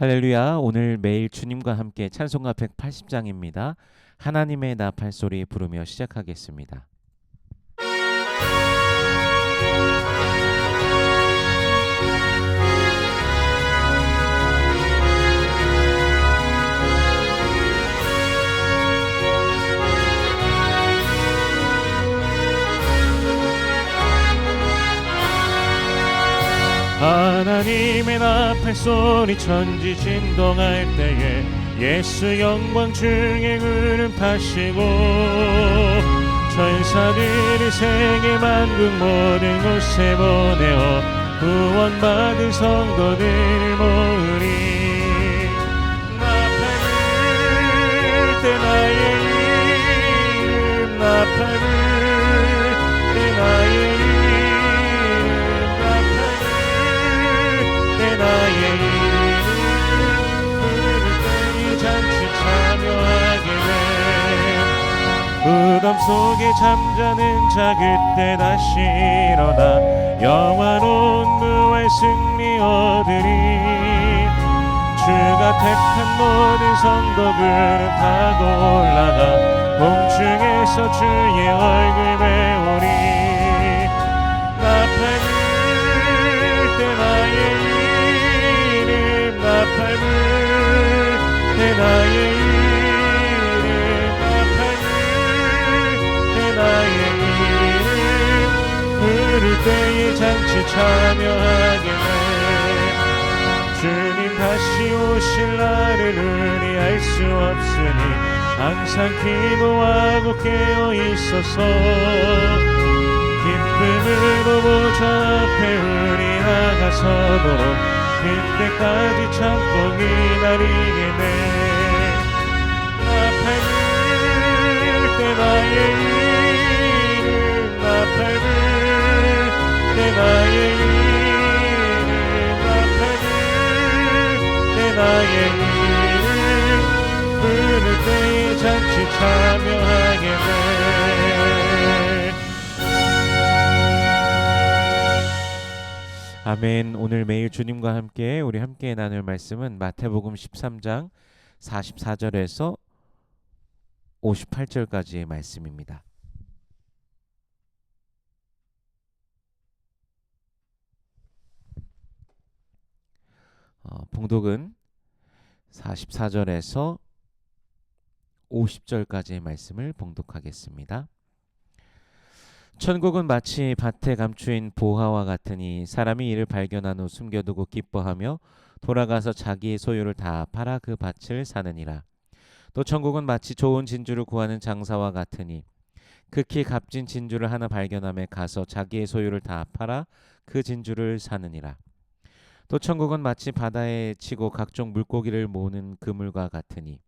할렐루야. 오늘 매일 주님과 함께 찬송가 180장입니다. 하나님의 나팔 소리 부르며 시작하겠습니다. 하나님의 나팔 소리 천지 진동할 때에 예수 영광 중에 구름 타시고 천사들이 세계 만국 모든 곳에 보내어 구원받은 성도들을 모으리. 나팔 불때 나의 이름 나팔 불때 나의 무덤 속에 잠자는 자 그때 다시 일어나 영화로운 무할 승리 얻으리. 주가 택한 모든 성도들은 타고 올라가 공중에서 주의 얼굴 배 참여하게. 돼 주님 다시 오실 날을 우리 알 수 없으니 항상 기도하고 깨어 있어서 기쁨으로 보좌 앞에 우리 나가서도록 그때까지 참고 기다리겠네 나팔 불때 나의 이름 나팔 불때 아멘. 오늘 매일 주님과 함께 우리 함께 나눌 말씀은 마태복음 13장 44절에서 58절까지의 말씀입니다. 어, 봉독은 44절에서 50절까지의 말씀을 봉독하겠습니다. 천국은 마치 밭에 감추인 보화와 같으니 사람이 이를 발견한 후 숨겨두고 기뻐하며 돌아가서 자기의 소유를 다 팔아 그 밭을 사느니라. 또 천국은 마치 좋은 진주를 구하는 장사와 같으니 극히 값진 진주를 하나 발견함에 가서 자기의 소유를 다 팔아 그 진주를 사느니라. 또 천국은 마치 바다에 치고 각종 물고기를 모으는 그물과 같으니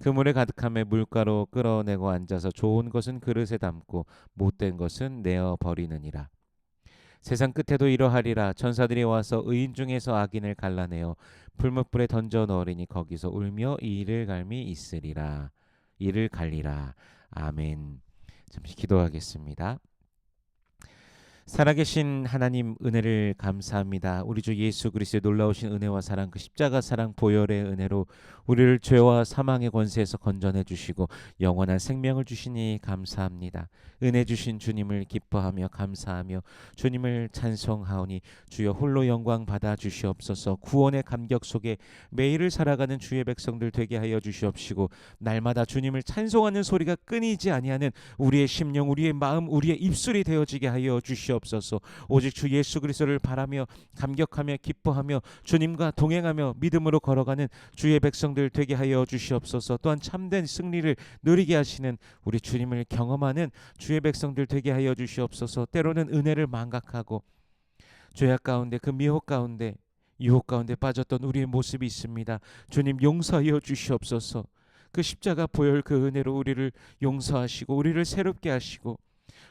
그물에 가득함에 물가로 끌어내고 앉아서 좋은 것은 그릇에 담고 못된 것은 내어 버리느니라. 세상 끝에도 이러하리라 천사들이 와서 의인 중에서 악인을 갈라내어 풀무불에 던져 넣으리니 거기서 울며 이를 갈미 있으리라. 이를 갈리라. 아멘. 잠시 기도하겠습니다. 살아계신 하나님 은혜를 감사합니다. 우리 주 예수 그리스도의 놀라우신 은혜와 사랑 그 십자가 사랑 보혈의 은혜로 우리를 죄와 사망의 권세에서 건져내 주시고 영원한 생명을 주시니 감사합니다. 은혜 주신 주님을 기뻐하며 감사하며 주님을 찬송하오니 주여 홀로 영광 받아 주시옵소서. 구원의 감격 속에 매일을 살아가는 주의 백성들 되게 하여 주시옵시고 날마다 주님을 찬송하는 소리가 끊이지 아니하는 우리의 심령, 우리의 마음, 우리의 입술이 되어지게 하여 주시옵소서. 오직 주 예수 그리스도를 바라며 감격하며 기뻐하며 주님과 동행하며 믿음으로 걸어가는 주의 백성들 되게 하여 주시옵소서. 또한 참된 승리를 누리게 하시는 우리 주님을 경험하는 주의 백성들 되게 하여 주시옵소서. 때로는 은혜를 망각하고 죄악 가운데 그 미혹 가운데 유혹 가운데 빠졌던 우리의 모습이 있습니다. 주님 용서하여 주시옵소서. 그 십자가 보혈 그 은혜로 우리를 용서하시고 우리를 새롭게 하시고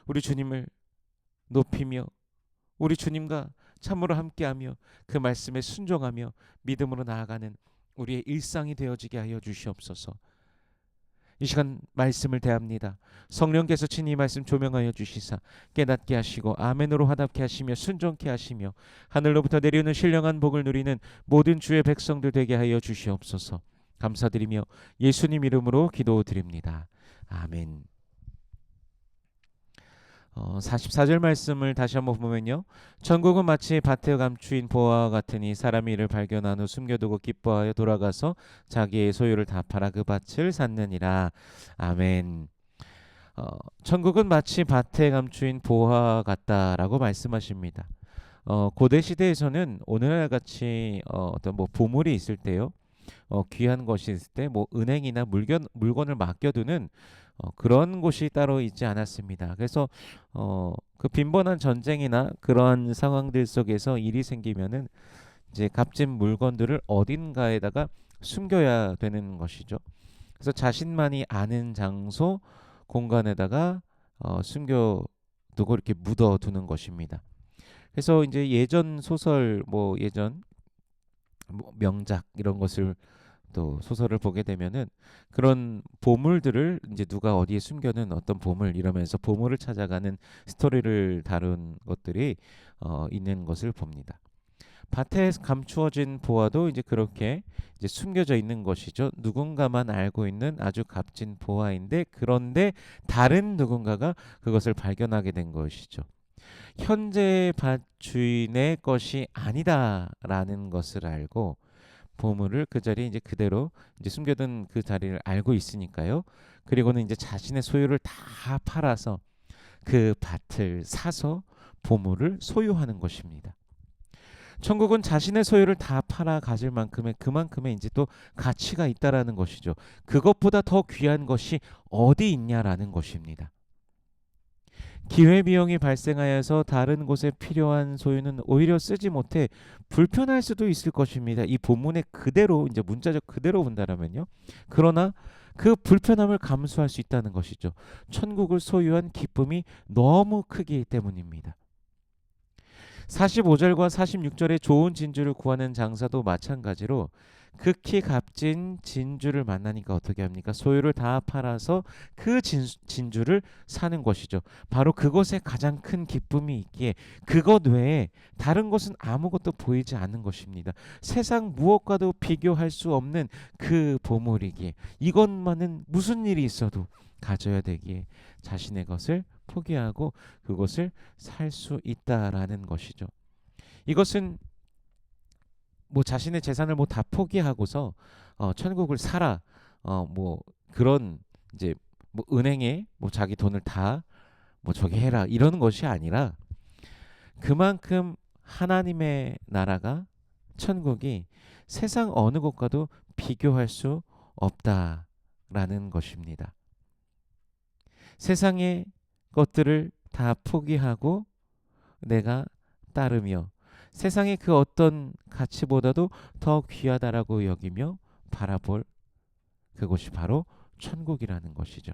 우리 주님을 높이며 우리 주님과 참으로 함께하며 그 말씀에 순종하며 믿음으로 나아가는 우리의 일상이 되어지게 하여 주시옵소서. 이 시간 말씀을 대합니다. 성령께서 친히 말씀 조명하여 주시사 깨닫게 하시고 아멘으로 화답케 하시며 순종케 하시며 하늘로부터 내려오는 신령한 복을 누리는 모든 주의 백성들 되게 하여 주시옵소서. 감사드리며 예수님 이름으로 기도드립니다. 아멘. 어, 44절 말씀을 다시 한번 보면요. 천국은 마치 밭에 감추인 보화와 같으니 사람이 이를 발견한 후 숨겨두고 기뻐하여 돌아가서 자기의 소유를 다 팔아 그 밭을 샀느니라. 아멘. 어, 천국은 마치 밭에 감추인 보화 같다라고 말씀하십니다. 어, 고대 시대에서는 오늘날 같이 어, 어떤 뭐 보물이 있을 때요. 어, 귀한 것이 있을 때 뭐 은행이나 물건 물건을 맡겨두는 어, 그런 곳이 따로 있지 않았습니다. 그래서 어, 그 빈번한 전쟁이나 그런 상황들 속에서 일이 생기면은 이제 값진 물건들을 어딘가에다가 숨겨야 되는 것이죠. 그래서 자신만이 아는 장소 공간에다가 어, 숨겨 두고 이렇게 묻어 두는 것입니다. 그래서 이제 예전 소설 뭐 예전 뭐 명작 이런 것을 또 소설을 보게 되면은 그런 보물들을 이제 누가 어디에 숨겨놓은 어떤 보물 이러면서 보물을 찾아가는 스토리를 다룬 것들이 어, 있는 것을 봅니다. 밭에 감추어진 보화도 이제 그렇게 이제 숨겨져 있는 것이죠. 누군가만 알고 있는 아주 값진 보화인데 그런데 다른 누군가가 그것을 발견하게 된 것이죠. 현재 밭 주인의 것이 아니다라는 것을 알고 보물을 그 자리에 이제 그대로 이제 숨겨둔 그 자리를 알고 있으니까요. 그리고는 이제 자신의 소유를 다 팔아서 그 밭을 사서 보물을 소유하는 것입니다. 천국은 자신의 소유를 다 팔아 가질 만큼의 그만큼의 이제 또 가치가 있다라는 것이죠. 그것보다 더 귀한 것이 어디 있냐라는 것입니다. 기회 비용이 발생하여서 다른 곳에 필요한 소유는 오히려 쓰지 못해 불편할 수도 있을 것입니다. 이 본문에 그대로 이제 문자적 그대로 본다라면요. 그러나 그 불편함을 감수할 수 있다는 것이죠. 천국을 소유한 기쁨이 너무 크기 때문입니다. 45절과 46절에 좋은 진주를 구하는 장사도 마찬가지로 극히 값진 진주를 만나니까 어떻게 합니까? 소유를 다 팔아서 그 진, 진주를 사는 것이죠. 바로 그것에 가장 큰 기쁨이 있기에 그것 외에 다른 것은 아무것도 보이지 않는 것입니다. 세상 무엇과도 비교할 수 없는 그 보물이기에 이것만은 무슨 일이 있어도 가져야 되기에 자신의 것을 포기하고 그것을 살 수 있다라는 것이죠. 이것은 뭐 자신의 재산을 뭐 다 포기하고서 어 천국을 살아 어 뭐 그런 이제 뭐 은행에 뭐 자기 돈을 다 뭐 저기 해라 이러는 것이 아니라 그만큼 하나님의 나라가 천국이 세상 어느 곳과도 비교할 수 없다라는 것입니다. 세상의 것들을 다 포기하고 내가 따르며 세상의 그 어떤 가치보다도 더 귀하다라고 여기며 바라볼 그곳이 바로 천국이라는 것이죠.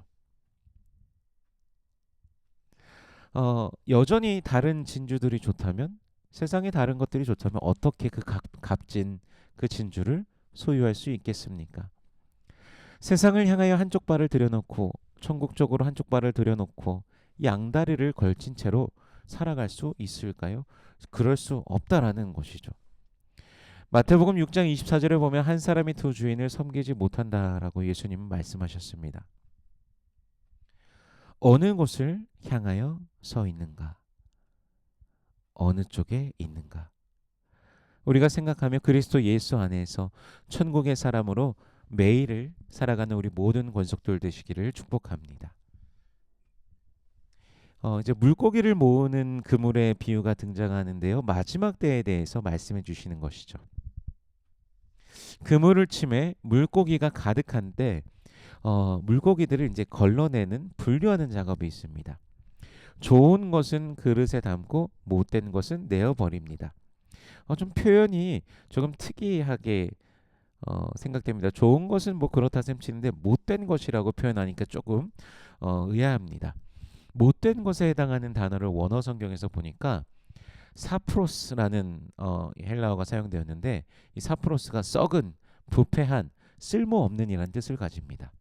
어, 여전히 다른 진주들이 좋다면 세상의 다른 것들이 좋다면 어떻게 그 값, 값진 그 진주를 소유할 수 있겠습니까? 세상을 향하여 한쪽 발을 들여놓고 천국 쪽으로 한쪽 발을 들여놓고 양다리를 걸친 채로 살아갈 수 있을까요? 그럴 수 없다라는 것이죠. 마태복음 6장 24절에 보면 한 사람이 두 주인을 섬기지 못한다라고 예수님은 말씀하셨습니다. 어느 곳을 향하여 서 있는가? 어느 쪽에 있는가? 우리가 생각하며 그리스도 예수 안에서 천국의 사람으로 매일을 살아가는 우리 모든 권속들 되시기를 축복합니다. 어, 이제 물고기를 모으는 그물의 비유가 등장하는데요. 마지막 때에 대해서 말씀해 주시는 것이죠. 그물을 침해 물고기가 가득한 때 어, 물고기들을 이제 걸러내는 분류하는 작업이 있습니다. 좋은 것은 그릇에 담고 못된 것은 내어 버립니다. 어, 좀 표현이 조금 특이하게 어, 생각됩니다. 좋은 것은 뭐 그렇다 셈치는데 못된 것이라고 표현하니까 조금 어, 의아합니다. 못된 것에 해당하는 단어를 원어 성경에서 보니까 사프로스라는 어, 헬라어가 사용되었는데 이 사프로스가 썩은, 부패한, 쓸모없는이라는 뜻을 가집니다.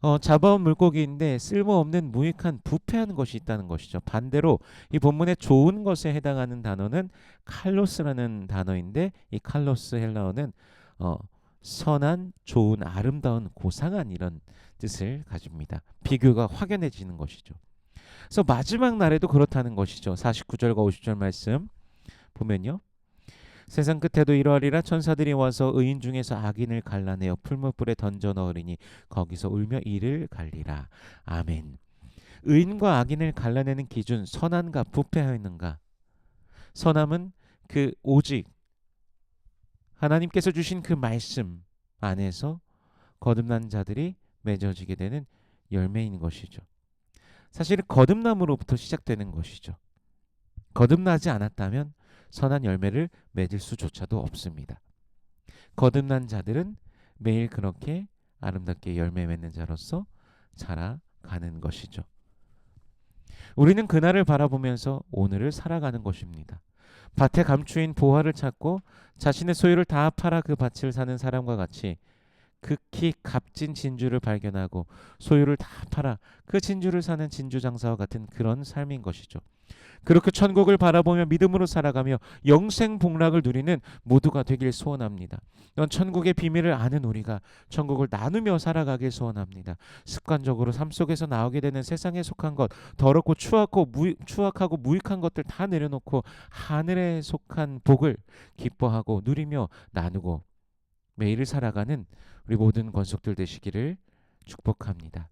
어, 잡아온 물고기인데 쓸모없는 무익한 부패한 것이 있다는 것이죠. 반대로 이 본문의 좋은 것에 해당하는 단어는 칼로스라는 단어인데 이 칼로스 헬라어는 어, 선한, 좋은, 아름다운, 고상한 이런 뜻을 가집니다. 비교가 확연해지는 것이죠. 그래서 마지막 날에도 그렇다는 것이죠. 49절과 50절 말씀 보면요. 세상 끝에도 이러하리라 천사들이 와서 의인 중에서 악인을 갈라내어 풀무불에 던져 넣으리니 거기서 울며 이를 갈리라. 아멘. 의인과 악인을 갈라내는 기준 선한가 부패하였는가? 선함은 그 오직 하나님께서 주신 그 말씀 안에서 거듭난 자들이 맺어지게 되는 열매인 것이죠. 사실은 거듭남으로부터 시작되는 것이죠. 거듭나지 않았다면 선한 열매를 맺을 수조차도 없습니다. 거듭난 자들은 매일 그렇게 아름답게 열매 맺는 자로서 자라가는 것이죠. 우리는 그날을 바라보면서 오늘을 살아가는 것입니다. 밭에 감추인 보화를 찾고 자신의 소유를 다 팔아 그 밭을 사는 사람과 같이 극히 값진 진주를 발견하고 소유를 다 팔아 그 진주를 사는 진주 장사와 같은 그런 삶인 것이죠. 그렇게 천국을 바라보며 믿음으로 살아가며 영생 복락을 누리는 모두가 되길 소원합니다. 이건 천국의 비밀을 아는 우리가 천국을 나누며 살아가길 소원합니다. 습관적으로 삶 속에서 나오게 되는 세상에 속한 것, 더럽고 추악하고, 무, 추악하고 무익한 것들 다 내려놓고 하늘에 속한 복을 기뻐하고 누리며 나누고 매일을 살아가는 우리 모든 권속들 되시기를 축복합니다.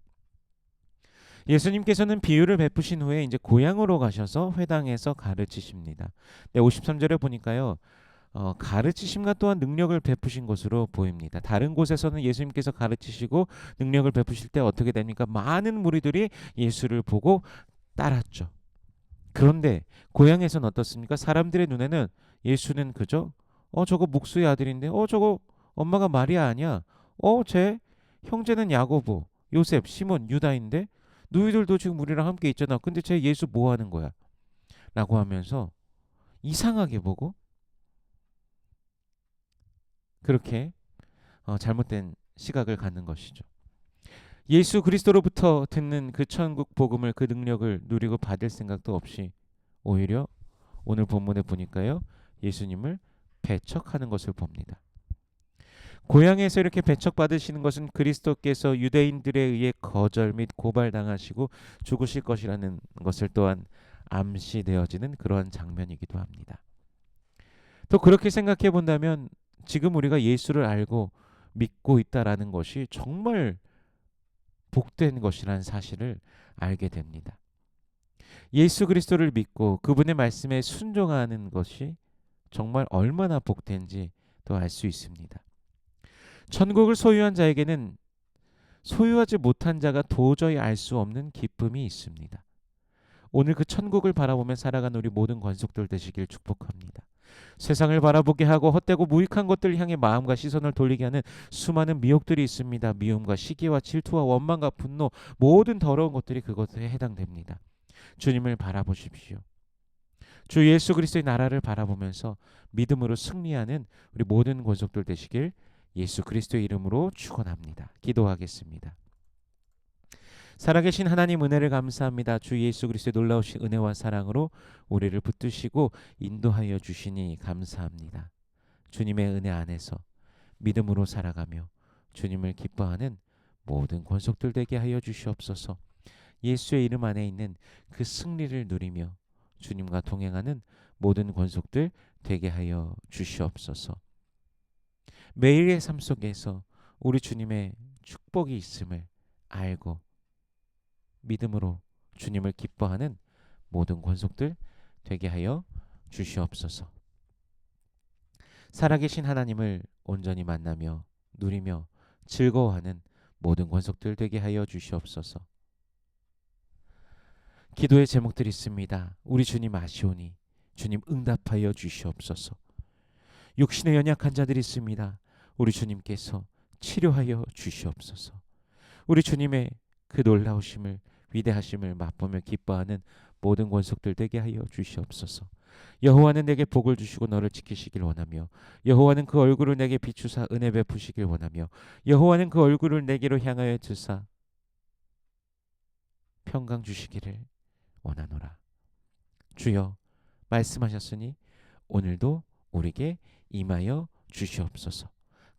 예수님께서는 비유를 베푸신 후에 이제 고향으로 가셔서 회당에서 가르치십니다. 네, 53절에 보니까요. 어, 가르치심과 또한 능력을 베푸신 것으로 보입니다. 다른 곳에서는 예수님께서 가르치시고 능력을 베푸실 때 어떻게 됩니까? 많은 무리들이 예수를 보고 따랐죠. 그런데 고향에서는 어떻습니까? 사람들의 눈에는 예수는 그저 어 저거 목수의 아들인데 어 저거 엄마가 마리아 아니야? 어 제 형제는 야고보, 요셉, 시몬, 유다인데 너희들도 지금 우리랑 함께 있잖아. 근데 쟤 예수 뭐 하는 거야? 라고 하면서 이상하게 보고 그렇게 어, 잘못된 시각을 갖는 것이죠. 예수 그리스도로부터 듣는 그 천국 복음을 그 능력을 누리고 받을 생각도 없이 오히려 오늘 본문에 보니까요. 예수님을 배척하는 것을 봅니다. 고향에서 이렇게 배척받으시는 것은 그리스도께서 유대인들에 의해 거절 및 고발당하시고 죽으실 것이라는 것을 또한 암시되어지는 그러한 장면이기도 합니다. 또 그렇게 생각해 본다면 지금 우리가 예수를 알고 믿고 있다라는 것이 정말 복된 것이라는 사실을 알게 됩니다. 예수 그리스도를 믿고 그분의 말씀에 순종하는 것이 정말 얼마나 복된지 또 알 수 있습니다. 천국을 소유한 자에게는 소유하지 못한 자가 도저히 알 수 없는 기쁨이 있습니다. 오늘 그 천국을 바라보며 살아가는 우리 모든 권속들 되시길 축복합니다. 세상을 바라보게 하고 헛되고 무익한 것들 향해 마음과 시선을 돌리게 하는 수많은 미혹들이 있습니다. 미움과 시기와 질투와 원망과 분노 모든 더러운 것들이 그것에 해당됩니다. 주님을 바라보십시오. 주 예수 그리스도의 나라를 바라보면서 믿음으로 승리하는 우리 모든 권속들 되시길 예수 그리스도의 이름으로 축원합니다. 기도하겠습니다. 살아계신 하나님 은혜를 감사합니다. 주 예수 그리스도의 놀라우신 은혜와 사랑으로 우리를 붙드시고 인도하여 주시니 감사합니다. 주님의 은혜 안에서 믿음으로 살아가며 주님을 기뻐하는 모든 권속들 되게 하여 주시옵소서. 예수의 이름 안에 있는 그 승리를 누리며 주님과 동행하는 모든 권속들 되게 하여 주시옵소서. 매일의 삶 속에서 우리 주님의 축복이 있음을 알고 믿음으로 주님을 기뻐하는 모든 권속들 되게 하여 주시옵소서. 살아계신 하나님을 온전히 만나며 누리며 즐거워하는 모든 권속들 되게 하여 주시옵소서. 기도의 제목들이 있습니다. 우리 주님 아시오니 주님 응답하여 주시옵소서. 육신의 연약한 자들이 있습니다. 우리 주님께서 치료하여 주시옵소서. 우리 주님의 그 놀라우심을 위대하심을 맛보며 기뻐하는 모든 권속들 되게 하여 주시옵소서. 여호와는 내게 복을 주시고 너를 지키시길 원하며 여호와는 그 얼굴을 내게 비추사 은혜 베푸시길 원하며 여호와는 그 얼굴을 내게로 향하여 주사 평강 주시기를 원하노라. 주여 말씀하셨으니 오늘도 우리에게 임하여 주시옵소서.